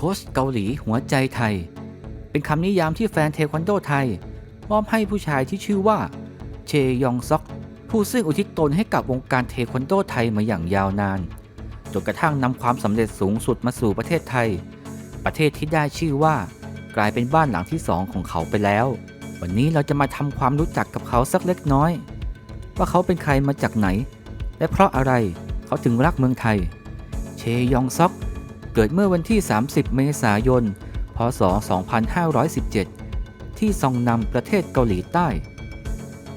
โค้ชเกาหลีหัวใจไทย เป็นคำนิยามที่แฟนเทควันโดไทย มอบให้ผู้ชายที่ชื่อว่า เชยองซอก ผู้ซึ่งอุทิศตนให้กับวงการเทควันโดไทยมาอย่างยาวนาน จนกระทั่งนำความสำเร็จสูงสุดมาสู่ประเทศไทย ประเทศที่ได้ชื่อว่า กลายเป็นบ้านหลังที่สองของเขาไปแล้ว วันนี้เราจะมาทำความรู้จักกับเขาสักเล็กน้อย ว่าเขาเป็นใครมาจากไหน และเพราะอะไรเขาถึงรักเมืองไทย เชยองซอก เกิดเมื่อวันที่ 30 เมษายน พศ 2517 ที่ซองนำประเทศเกาหลีใต้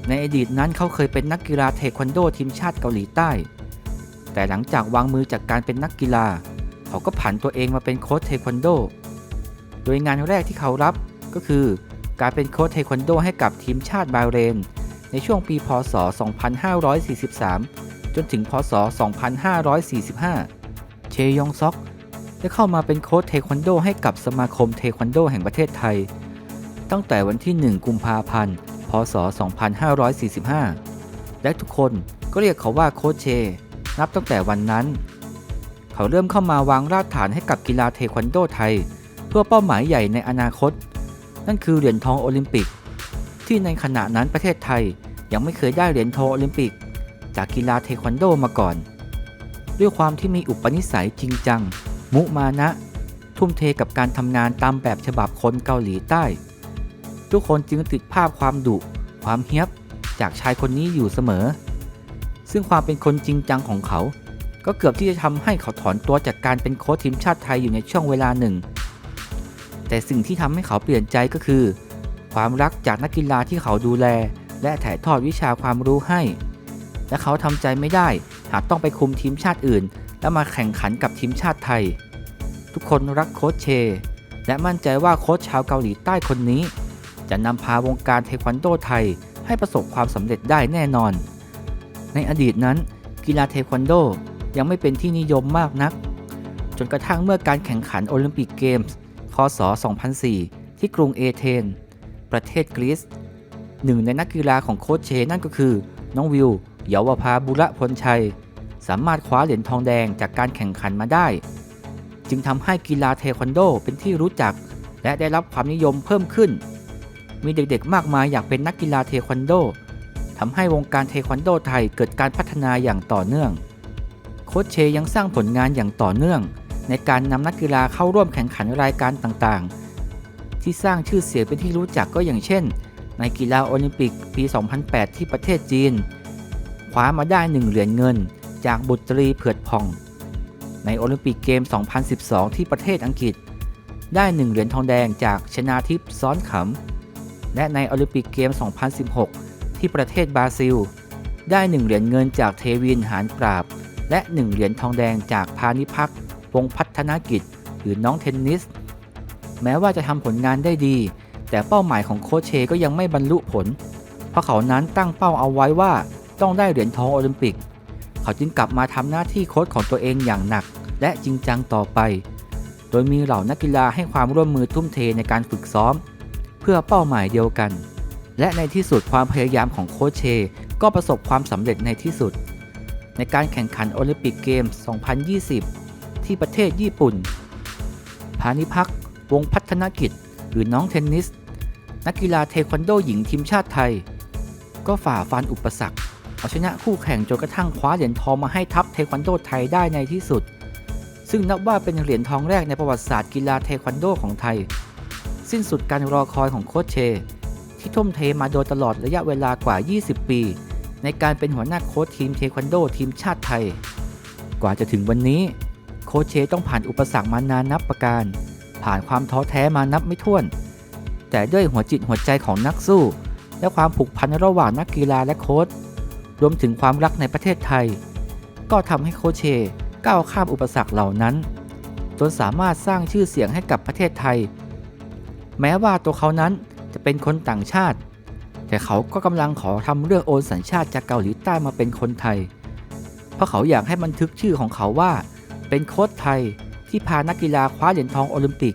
ในอดีตนั้นเขาเคยเป็นนักกีฬาเทควันโดทีมชาติเกาหลีใต้ แต่หลังจากวางมือจากการเป็นนักกีฬา เขาก็ผันตัวเองมาเป็นโค้ชเทควันโด โดยงานแรกที่เขารับก็คือ การเป็นโค้ชเทควันโดให้กับทีมชาติบาเรน ในช่วงปี พศ 2543 จนถึง พศ 2545 เชยองซอก ได้เข้ามาเป็นโค้ชเทควันโดให้กับสมาคมเทควันโดแห่งประเทศไทย ตั้งแต่วันที่ 1 กุมภาพันธ์ พศ 2545 และทุกคนก็เรียกเขาว่าโค้ชเช นับตั้งแต่วันนั้น เขาเริ่มเข้ามาวางรากฐานให้กับกีฬาเทควันโดไทย เพื่อเป้าหมายใหญ่ในอนาคต นั่นคือเหรียญทองโอลิมปิก ที่ในขณะนั้นประเทศไทยยังไม่เคยได้เหรียญทองโอลิมปิก จากกีฬาเทควันโดมาก่อน ด้วยความที่มีอุปนิสัยจริงจัง มุมานะ ทุ่มเทกับการทำงานตามแบบฉบับคนเกาหลีใต้ ทุกคนจึงติดภาพความดุ ความเฮี้ยบจากชายคนนี้อยู่เสมอ ซึ่งความเป็นคนจริงจังของเขา ก็เกือบที่จะทำให้เขาถอนตัวจากการเป็นโค้ชทีมชาติไทยอยู่ในช่วงเวลาหนึ่ง แต่สิ่งที่ทำให้เขาเปลี่ยนใจก็คือ ความรักจากนักกีฬาที่เขาดูแล และถ่ายทอดวิชาความรู้ให้ และเขาทำใจไม่ได้หากต้องไปคุมทีมชาติอื่น แล้วมาแข่งขันกับทีมชาติไทย ทุกคนรักโค้ชเช และมั่นใจว่าโค้ชชาวเกาหลีใต้คนนี้ จะนำพาวงการเทควันโดไทยให้ประสบความสำเร็จได้แน่นอน ในอดีตนั้น กีฬาเทควันโดยังไม่เป็นที่นิยมมากนัก จนกระทั่งเมื่อการแข่งขันโอลิมปิกเกมส์ คศ 2004 ที่กรุงเอเธนประเทศกรีซหนึ่งในนักกีฬาของโค้ชเชนั่นก็คือ น้องวิว เยาวภาบุระพลชัย สามารถคว้าเหรียญทองแดงจากการแข่งขันมาได้ จึงทำให้กีฬาเทควันโดเป็นที่รู้จัก และได้รับความนิยมเพิ่มขึ้น มีเด็กๆ มากมายอยากเป็นนักกีฬาเทควันโดทำให้วงการเทควันโดไทยเกิดการพัฒนาอย่างต่อเนื่อง โค้ชเชยังสร้างผลงานอย่างต่อเนื่อง ในการนำนักกีฬาเข้าร่วมแข่งขันรายการต่างๆ ที่สร้างชื่อเสียงเป็นที่รู้จักก็อย่างเช่น ในกีฬาโอลิมปิกปี 2008 ที่ประเทศจีน คว้ามาได้หนึ่งเหรียญเงิน จากบุตรีเผือดผ่อง ในโอลิมปิกเกม 2012 ที่ประเทศอังกฤษ ได้หนึ่งเหรียญทองแดงจากชนาทิพย์ซ้อนขำ และในโอลิมปิกเกม 2016 ที่ประเทศบราซิล ได้หนึ่งเหรียญเงินจากเทวินหานปราบ และหนึ่งเหรียญทองแดงจากพานิพักวงพัฒนกิจ หรือน้องเทนนิส แม้ว่าจะทำผลงานได้ดี แต่เป้าหมายของโคชเชก็ยังไม่บรรลุผล เพราะเขานั้นตั้งเป้าเอาไว้ว่าต้องได้เหรียญทองโอลิมปิก เขาจึงกลับมาทำหน้าที่โค้ชของตัวเองอย่างหนัก และจริงจังต่อไป โดยมีเหล่านักกีฬาให้ความร่วมมือทุ่มเทในการฝึกซ้อม เพื่อเป้าหมายเดียวกัน และในที่สุดความพยายามของโค้ชเช ก็ประสบความสำเร็จในที่สุด ในการแข่งขันโอลิมปิกเกมส์2020 ที่ประเทศญี่ปุ่น พานิพักษ์วงพัฒนกิจ หรือน้องเทนนิส นักกีฬาเทควันโดหญิงทีมชาติไทย ก็ฝ่าฟันอุปสรรค เอาชนะคู่แข่งจนกระทั่งคว้าเหรียญทองมาให้ทัพเทควันโดไทยได้ในที่สุด ซึ่งนับว่าเป็นเหรียญทองแรกในประวัติศาสตร์กีฬาเทควันโดของไทย สิ้นสุดการรอคอยของโค้ชเช ที่ทุ่มเทมาโดยตลอดระยะเวลากว่า 20 ปี ในการเป็นหัวหน้าโค้ชทีมเทควันโดทีมชาติไทย กว่าจะถึงวันนี้ โค้ชเชต้องผ่านอุปสรรคมานานนับประการ ผ่านความท้อแท้มานับไม่ถ้วน แต่ด้วยหัวจิตหัวใจของนักสู้ และความผูกพันระหว่างนักกีฬาและโค้ช รวมถึงความรักในประเทศไทย ก็ทำให้โค้ชเชก้าวข้ามอุปสรรคเหล่านั้น จนสามารถสร้างชื่อเสียงให้กับประเทศไทย แม้ว่าตัวเขานั้นจะเป็นคนต่างชาติ แต่เขาก็กำลังขอทำเรื่องโอนสัญชาติจากเกาหลีใต้มาเป็นคนไทย เพราะเขาอยากให้บันทึกชื่อของเขาว่า เป็นโค้ชไทยที่พานักกีฬาคว้าเหรียญทองโอลิมปิก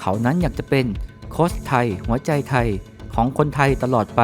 เขานั้นอยากจะเป็นโค้ชไทย หัวใจไทยของคนไทยตลอดไป